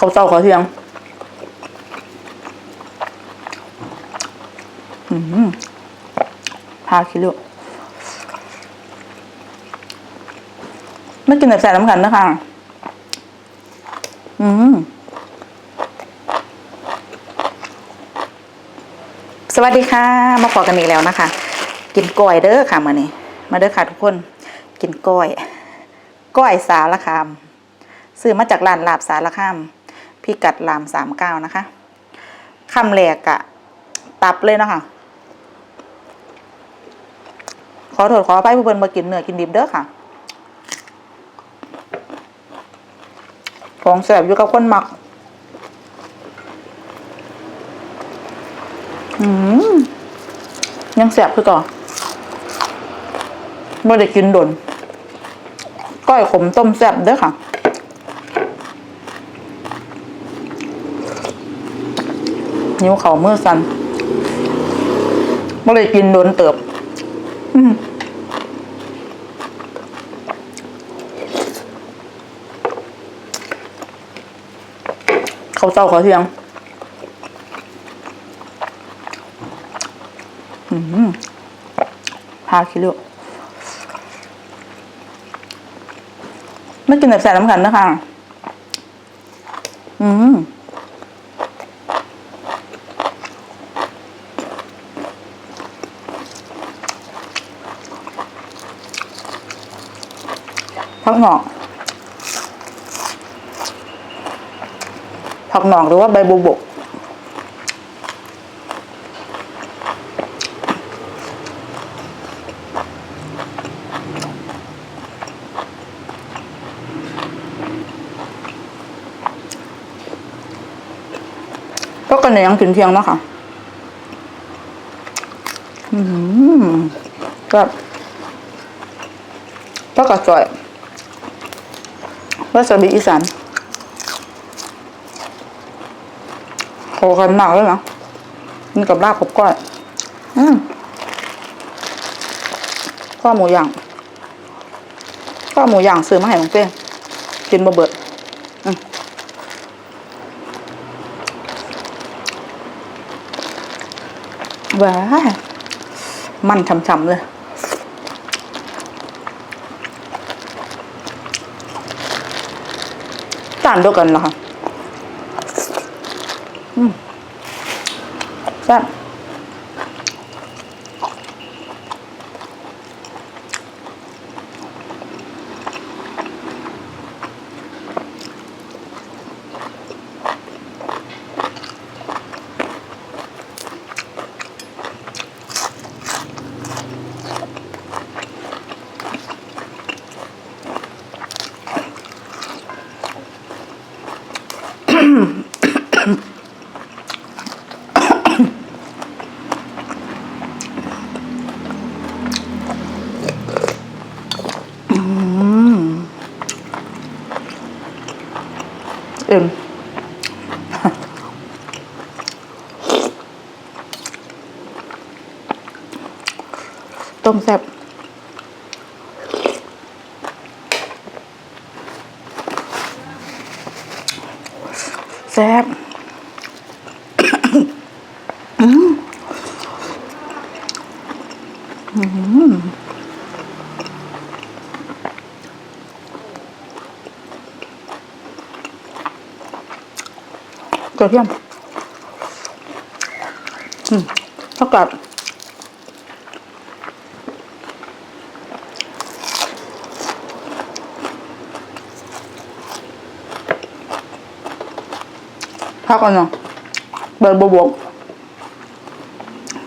เขาวเศร้าขาเทียงอืมพาคิดดูไม่กินแบบใส่น้ำกันนะคะ อืมสวัสดีค่ะ มาพอกันอีกแล้วนะคะ กินก้อยเด้อค่ะมานี่มาเด้อค่ะทุกคน กินก้อย ก้อยสารคาม ซื้อมาจากร้านลาบสารคาม พิกัดรามสามเก้านะคะคำแรกอะตับเลยนะคะขอโทษขออภัยผู้เพิ่นมากินเนื้อกินดิบเด้อค่ะ ของแสบอยู่กับคนหมัก อืมยังแสบคือก่อนไม่ได้กินโดนก้อยขมต้มแสบเด้อค่ะ นิ้วเขามือสันไม่ได้กินโดนเติบ อืมเขาเจ้าเขาเทียงอืมพาคิดดูไม่กินแบบใส่น้ำกันนะคะ อืม ผักหนอกผักหนอกหรือว่าใบบุบกก็กันเนยยังกินเที่ยงนะคะอืมแบบก็กระจอย วาซาบิอีสานโหกันมากเลยนะนี่กับลาบกับก้อยอืมข้าหมูย่างข้าหมูย่างซื้อมาให้น้องเป้งกินบะเบิดว้ามันช่ำๆเลย จานเดียวกันเหรอคะแซ่บ เอ็มต้มแซ่บแซ่บ กระเทียมอืมเท่ากับพักกันเนาะเบิร์บวก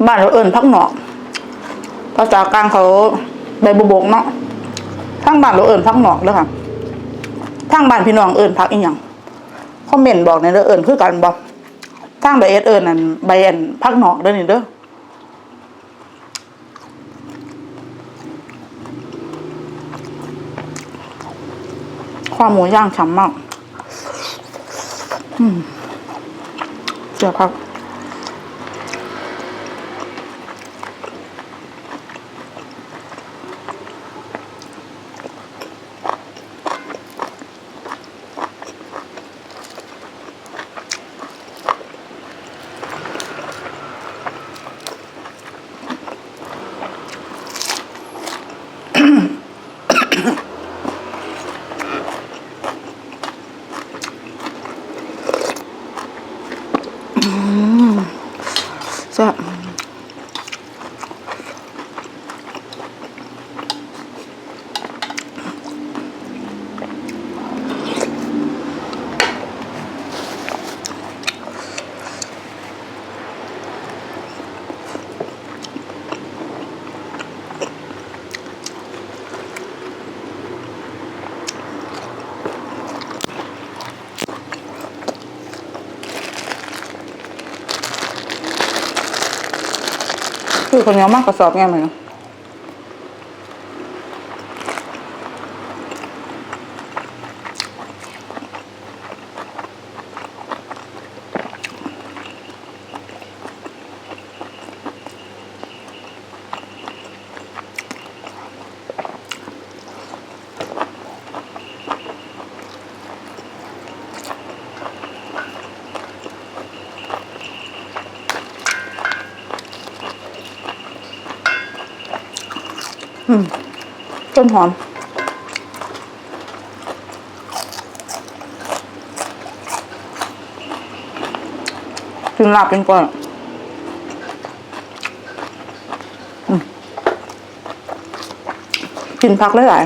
บ้านเราเอิ่นพักหนอกภาษากลางเขาใบบวกเนาะทางบ้านเราเอิ่นพักหนอกเด้อค่ะทางบ้านพี่น้องเอิ่นพักอีหยัง อมเมนต์บอกในเด้อเอิญคือกันบอกทางใบเอสเอิญนั่นใบเอ็นพักหนอกเด้อนี่เด้อความหมูย่างฉ่ำมากอืมเสียพัก คือคนเงามากกระสอบไงเหมือน ต้นหอมกินลาบเป็นก่อนกินพักได้หลาย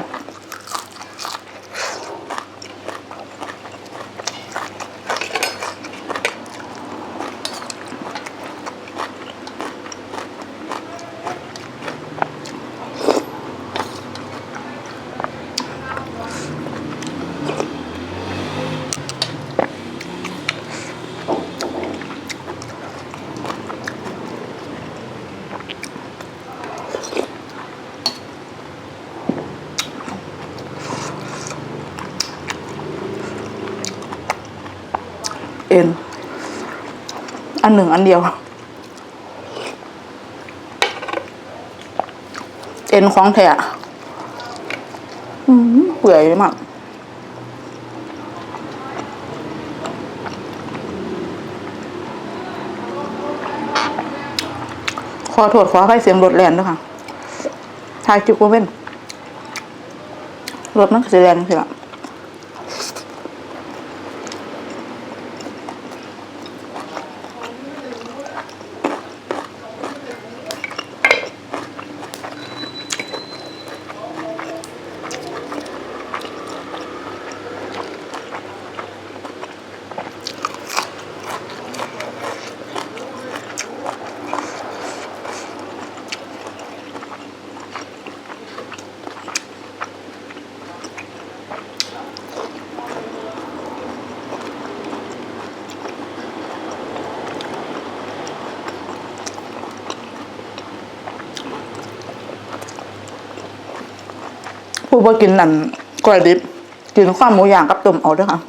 เอ็น อันหนึ่งอันเดียว เอ็นของแท้อะอืมเปื่อยมากขอโทษขอให้เสียงรถแลนด้วยค่ะทายจุกว่าเป็นรถมันก็จะแลนสิละ ผู้บ่กินนั่นกล้วยดิบ กินข้าวหมูย่างกับต้มเอาด้วยค่ะ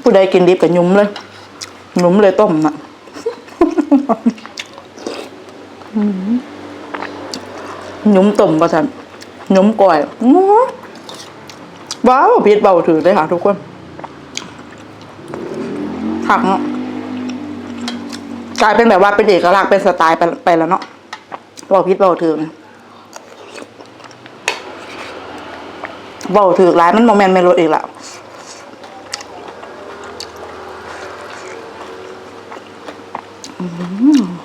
ผู้ใดกินดิบก็ยุ้มเลยยุ้มเลยต้มอะอื มยุ้มต้มประสันยุ้มก้อยว้าวพีดเบาถือเลยค่ะทุกคนผักเนาะกลายเป็นแบบว่าเป็นเอกลักษณ์เป็นสไตล์ไปไปแล้วเนาะเบาพิษเบาถือนะเบาถือร้ายมันโมเมนต์ไม่ลดอีกแล้วอืม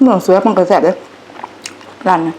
เมือเสือมันกระแสบเลยร้านนะ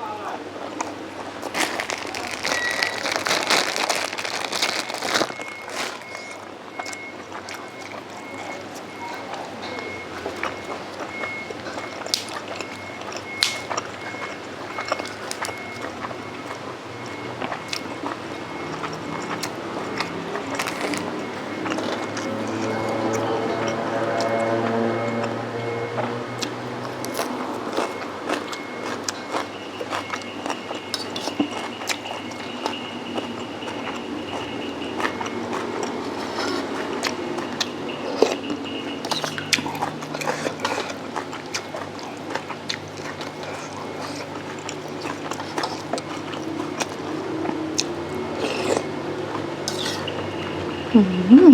อื